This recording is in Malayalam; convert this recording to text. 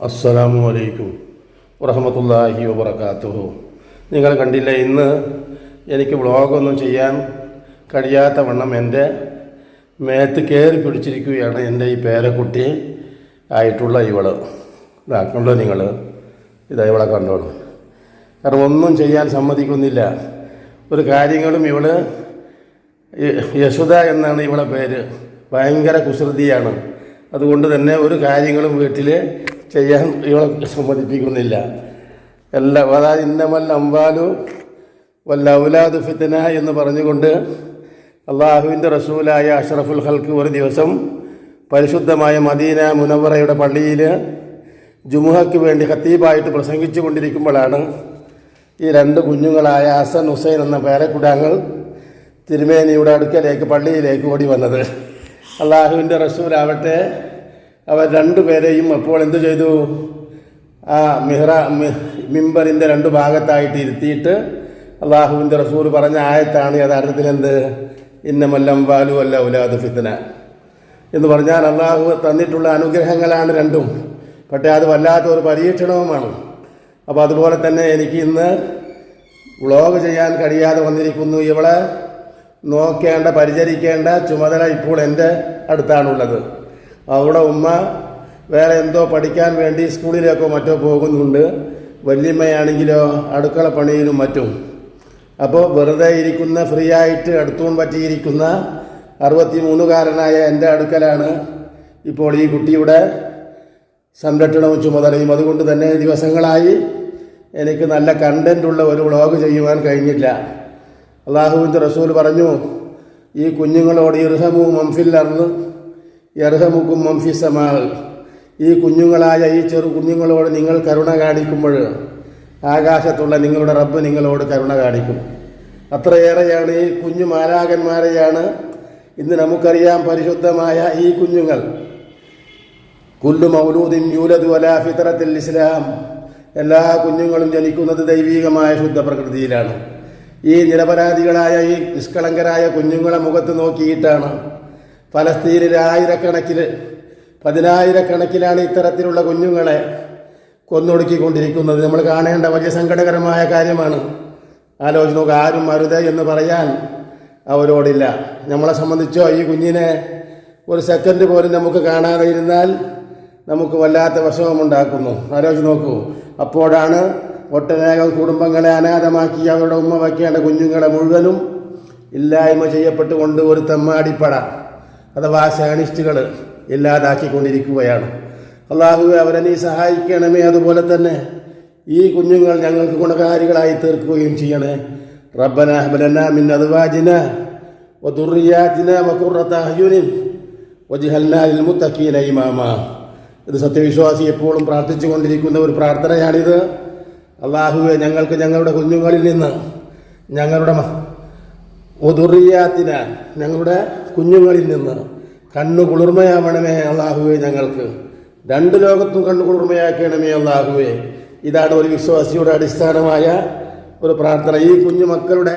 അസ്സലാമു അലൈക്കും വറഹമത്തല്ലാഹി വബർക്കാത്തുഹു നിങ്ങൾ കണ്ടില്ല ഇന്ന് എനിക്ക് വ്ളോഗൊന്നും ചെയ്യാൻ കഴിയാത്ത വണ്ണം എന്റെ മേത്ത് കയറി പിടിച്ചിരിക്കുകയാണ് എന്റെ ഈ പേരക്കുട്ടി ആയിട്ടുള്ള ഇവൾ. ഇതാ കണ്ടോ നിങ്ങൾ ഇതാ ഇവളെ കണ്ടോളൂ. കാരണം ഒന്നും ചെയ്യാൻ സമ്മതിക്കുന്നില്ല. ഒരു കാര്യങ്ങളും ഇവൾ യശുദ എന്നാണ് ഇവളെ പേര്. ഭയങ്കര കുസൃതിയാണ്. അതുകൊണ്ട് തന്നെ ഒരു കാര്യങ്ങളും വീട്ടിൽ ചെയ്യാൻ ഇവളെ സമ്മതിപ്പിക്കുന്നില്ല. എല്ലാ അതായത് ഇന്നമല്ല അമ്പാലു വല്ല ഔലാദ് ഫിത്തന എന്ന് പറഞ്ഞുകൊണ്ട് അള്ളാഹുവിന്റെ റസൂലായ അഷറഫുൽ ഹൽക്ക് ഒരു ദിവസം പരിശുദ്ധമായ മദീന മുനവറയുടെ പള്ളിയിൽ ജുമുഹയ്ക്ക് വേണ്ടി ഖത്തീബായിട്ട് പ്രസംഗിച്ചു കൊണ്ടിരിക്കുമ്പോഴാണ് ഈ രണ്ട് കുഞ്ഞുങ്ങളായ ഹസൻ ഹുസൈൻ എന്ന പേരക്കുടാങ്ങൾ തിരുമേനിയുടെ അടുക്കലേക്ക് പള്ളിയിലേക്ക് ഓടി വന്നത്. അള്ളാഹുവിന്റെ റസൂലാവട്ടെ അവർ രണ്ടുപേരെയും അപ്പോൾ എന്തു ചെയ്തു? ആ മിഹ്റ മിമ്പറിന്റെ രണ്ട് ഭാഗത്തായിട്ട് ഇരുത്തിയിട്ട് അള്ളാഹുവിന്റെ റസൂൽ പറഞ്ഞ ആയത്താണ് യഥാർത്ഥത്തിൽ എന്ത്? ഇന്നമല്ലം വാലു അല്ല ഉലാദ് ഫിത്തന എന്ന് പറഞ്ഞാൽ അള്ളാഹു തന്നിട്ടുള്ള അനുഗ്രഹങ്ങളാണ് രണ്ടും. പക്ഷേ അത് വല്ലാത്ത ഒരു പരീക്ഷണവുമാണ്. അപ്പോൾ അതുപോലെ തന്നെ എനിക്ക് ഇന്ന് വ്ളോഗ് ചെയ്യാൻ കഴിയാതെ വന്നിരിക്കുന്നു. ഇവളെ നോക്കേണ്ട പരിചരിക്കേണ്ട ചുമതല ഇപ്പോൾ എന്റെ അടുത്താണുള്ളത്. അവിടെ ഉമ്മ വേറെ എന്തോ പഠിക്കാൻ വേണ്ടി സ്കൂളിലേക്കോ മറ്റോ പോകുന്നുണ്ട്. വല്യമ്മയാണെങ്കിലോ അടുക്കള പണിയിലും മറ്റും. അപ്പോൾ വെറുതെ ഇരിക്കുന്ന ഫ്രീ ആയിട്ട് അടുത്തൂൺ പറ്റിയിരിക്കുന്ന അറുപത്തി മൂന്നുകാരനായ എന്റെ അടുക്കലാണ് ഇപ്പോൾ ഈ കുട്ടിയുടെ സംരക്ഷണവും ചുമതലയും. അതുകൊണ്ട് തന്നെ ദിവസങ്ങളായി എനിക്ക് നല്ല കണ്ടന്റുള്ള ഒരു വ്ളോഗ് ചെയ്യുവാൻ കഴിഞ്ഞില്ല. അള്ളാഹുവിന്റെ റസൂൽ പറഞ്ഞു ഈ കുഞ്ഞുങ്ങളോട് ഇർഹമു മംഫില്ലർന്ന് ഇർഹമുക്കും മംഫിസമാൾ ഈ കുഞ്ഞുങ്ങളായ ഈ ചെറു കുഞ്ഞുങ്ങളോട് നിങ്ങൾ കരുണ കാണിക്കുമ്പോൾ ആകാശത്തുള്ള നിങ്ങളുടെ റബ്ബ് നിങ്ങളോട് കരുണ കാണിക്കും. അത്രയേറെയാണ് ഈ കുഞ്ഞു മാലാകന്മാരെയാണ് ഇന്ന് നമുക്കറിയാം പരിശുദ്ധമായ ഈ കുഞ്ഞുങ്ങൾ. കുല്ലു മൗലൂദിൻ യൂലദു അലാ ഫിത്രത്തിൽ ഇസ്ലാം. എല്ലാ കുഞ്ഞുങ്ങളും ജനിക്കുന്നത് ദൈവീകമായ ശുദ്ധ പ്രകൃതിയിലാണ് ഈ നിരപരാധികളായ ഈ നിഷ്കളങ്കരായ കുഞ്ഞുങ്ങളെ മുഖത്ത് നോക്കിയിട്ടാണ് ഫലസ്തീനിലെ ആയിരക്കണക്കിന് പതിനായിരക്കണക്കിലാണ് ഇത്തരത്തിലുള്ള കുഞ്ഞുങ്ങളെ കൊന്നൊടുക്കിക്കൊണ്ടിരിക്കുന്നത്. നമ്മൾ കാണേണ്ട വലിയ സങ്കടകരമായ കാര്യമാണ്. ആലോചിച്ച് നോക്കുക ആരും അരുത് എന്ന് പറയാൻ അവരോടില്ല. നമ്മളെ സംബന്ധിച്ചോ ഈ കുഞ്ഞിനെ ഒരു സെക്കൻഡ് പോലും നമുക്ക് കാണാതെ ഇരുന്നാൽ നമുക്ക് വല്ലാത്ത വിഷമമുണ്ടാക്കുന്നു. ആലോചിച്ച് നോക്കൂ. അപ്പോഴാണ് ഒട്ടനേകം കുടുംബങ്ങളെ അനാഥമാക്കി അവരുടെ ഉമ്മ വയ്ക്കേണ്ട കുഞ്ഞുങ്ങളെ മുഴുവനും ഇല്ലായ്മ ചെയ്യപ്പെട്ടുകൊണ്ട് ഒരു തെമ്മാടിപ്പട. അഥവാ സയണിസ്റ്റുകൾ ഇല്ലാതാക്കിക്കൊണ്ടിരിക്കുകയാണ്. അള്ളാഹു അവരെ നീ സഹായിക്കണമേ. അതുപോലെ തന്നെ ഈ കുഞ്ഞുങ്ങൾ ഞങ്ങൾക്ക് ഗുണകാരികളായി തീർക്കുകയും ചെയ്യണേ. റബ്ബന ഹബലന മിൻ അദ്വാജിന വദുർരിയാതിന വഖുറത അഹ്യുനിൻ വജ്ഹൽനാ ലിൽ മുത്തഖീന ഇമാമ. ഇത് സത്യവിശ്വാസി എപ്പോഴും പ്രാർത്ഥിച്ചു കൊണ്ടിരിക്കുന്ന ഒരു പ്രാർത്ഥനയാണിത്. അള്ളാഹുവെ ഞങ്ങൾക്ക് ഞങ്ങളുടെ കുഞ്ഞുങ്ങളിൽ നിന്ന് ഞങ്ങളുടെ ഒതുറിയാത്തിന ഞങ്ങളുടെ കുഞ്ഞുങ്ങളിൽ നിന്ന് കണ്ണു കുളിർമയാവണമേ അള്ളാഹുവെ ഞങ്ങൾക്ക്. രണ്ട് ലോകത്തും കണ്ണു കുളിർമയാക്കണമേ അള്ളാഹുവെ. ഇതാണ് ഒരു വിശ്വാസിയുടെ അടിസ്ഥാനമായ ഒരു പ്രാർത്ഥന. ഈ കുഞ്ഞു മക്കളുടെ